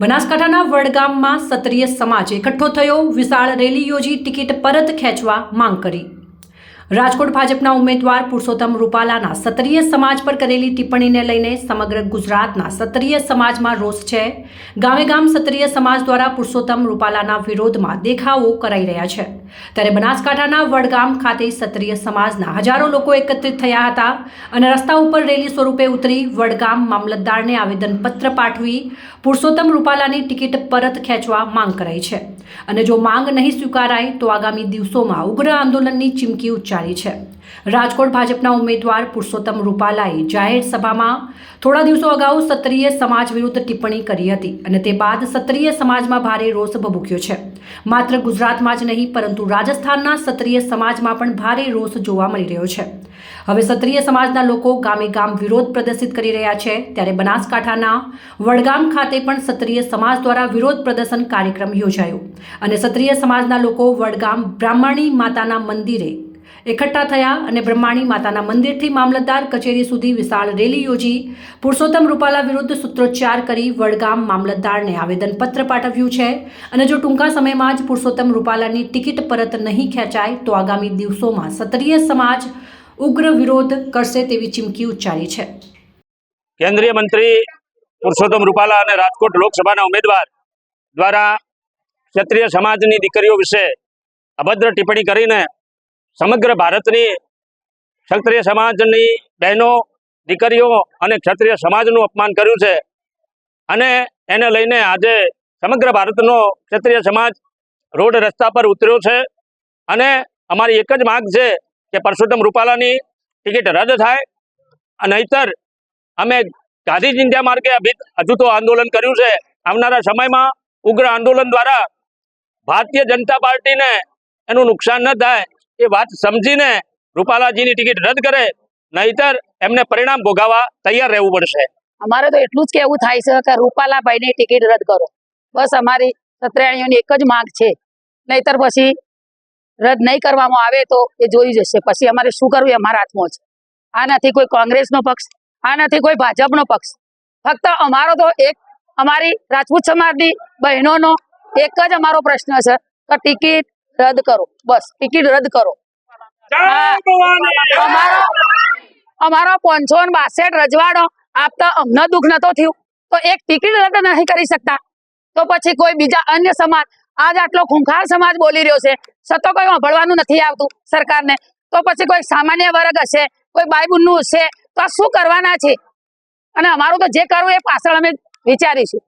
બનાસકાંઠાના વડગામમાં ક્ષત્રિય સમાજ એકઠો થયો. વિશાળ રેલી યોજી ટિકિટ પરત ખેંચવા માંગ કરી. રાજકોટ ભાજપના ઉમેદવાર પુરુષોત્તમ રૂપાલાના ક્ષત્રિય સમાજ પર કરેલી ટિપ્પણીને લઈને સમગ્ર ગુજરાતના ક્ષત્રિય સમાજમાં રોષ છે. ગામે ગામ ક્ષત્રિય સમાજ દ્વારા પુરુષોત્તમ રૂપાલાના વિરોધમાં દેખાવો કરાઈ રહ્યા છે. ત્યારે બનાસકાંઠાના વડગામ ખાતે ક્ષત્રિય સમાજના હજારો લોકો એકત્રિત થયા હતા અને રસ્તા ઉપર રેલી સ્વરૂપે ઉતરી વડગામ મામલતદારને આવેદનપત્ર પાઠવી પુરુષોત્તમ રૂપાલાની ટિકિટ પરત ખેંચવા માંગ કરાઈ છે. અને જો માંગ નહીં સ્વીકારાય તો આગામી દિવસોમાં ઉગ્ર આંદોલનની ચીમકી ઉચ્ચારી છે. રાજકોટ ભાજપના ઉમેદવાર પુરુષોત્તમ રૂપાલાએ જાહેર સભામાં થોડા દિવસો અગાઉ ક્ષત્રિય સમાજ વિરુદ્ધ ટિપ્પણી કરી હતી અને તે બાદ ક્ષત્રિય સમાજમાં ભારે રોષ ભભૂક્યો છે. માત્ર ગુજરાતમાં જ નહીં, પરંતુ રાજસ્થાનના ક્ષત્રિય સમાજમાં પણ ભારે રોષ જોવા મળી રહ્યો છે. હવે ક્ષત્રિય સમાજના લોકો ગામે ગામ વિરોધ પ્રદર્શિત કરી રહ્યા છે. ત્યારે બનાસકાંઠાના વડગામ ખાતે પણ ક્ષત્રિય સમાજ દ્વારા વિરોધ પ્રદર્શન કાર્યક્રમ યોજાયો. અને ક્ષત્રિય સમાજના લોકો વડગામ બ્રાહ્મણી માતાના મંદિરે એકઠા થયા અને બ્રહ્માણી માતાના મંદિરથી મામલતદાર કચેરી સુધી વિશાળ રેલી યોજી. પુરુષોત્તમ રૂપાલા વિરુદ્ધ સૂત્રોચ્ચાર કરી વડગામ મામલતદારને આવેદનપત્ર પાઠવ્યું છે. અને જો ટૂંકા સમયમાં જ પુરુષોત્તમ રૂપાલાની ટિકિટ પરત નહીં ખેંચાય, તો આગામી દિવસોમાં ક્ષત્રિય સમાજ ઉગ્ર વિરોધ કરશે તેવી ચીમકી ઉચ્ચારી છે. કેન્દ્રીય મંત્રી પુરુષોત્તમ રૂપાલા અને રાજકોટ લોકસભાના ઉમેદવાર દ્વારા ક્ષત્રિય સમાજની દીકરીઓ વિશે અભદ્ર ટિપ્પણી કરીને સમગ્ર ભારતની ક્ષત્રિય સમાજની બહેનો, દીકરીઓ અને ક્ષત્રિય સમાજનું અપમાન કર્યું છે. અને એને લઈને આજે સમગ્ર ભારતનો ક્ષત્રિય સમાજ રોડ રસ્તા પર ઉતર્યો છે. અને અમારી એક જ માંગ છે કે પરસોત્તમ રૂપાલાની ટિકિટ રદ થાય નહીતર અમે ગાંધી ચિંધ્યા માર્ગે અજૂતો આંદોલન કર્યું છે. આવનારા સમયમાં ઉગ્ર આંદોલન દ્વારા ભારતીય જનતા પાર્ટીને એનું નુકસાન ન થાય. એ વાત સમજીને રૂપાલાજીની ટિકિટ રદ કરે, નહીતર એમને પરિણામ ભોગાવવા તૈયાર રહેવું પડશે. અમારે તો એટલું જ કેવું થાય છે કે રૂપાલાભાઈની ટિકિટ રદ કરો. બસ અમારી સત્રાણીઓની એક જ માંગ છે. નહીતર પછી રદ નહીં કરવામાં આવે તો એ જોઈ જશે. પછી અમારે શું કરવું એ અમારા હાથમાં છે. આ નથી કોઈ કોંગ્રેસનો પક્ષ, આ નથી કોઈ ભાજપનો પક્ષ. ફક્ત અમારો તો એક, અમારી રાજપૂત સમાજની બહેનોનો એક જ અમારો પ્રશ્ન છે કે ટિકિટ રદ કરો. બસ ટિકિટ રદ કરો. અમારો પાંચસો ને બાસઠ રજવાડો આપતા અમને દુઃખ નતો થયું. તો એક ટિકિટ રદ નહીં કરી શકતા. તો પછી કોઈ બીજા અન્ય સમાજ આજ આટલો ખૂંખાર સમાજ બોલી રહ્યો છે છતાં કોઈ સાંભળવાનું નથી આવતું સરકારને. તો પછી કોઈ સામાન્ય વર્ગ હશે કોઈ બાઈબુનનું હશે તો આ શું કરવાના છે? અને અમારું તો જે કરવું એ પાછળ અમે વિચારીશું.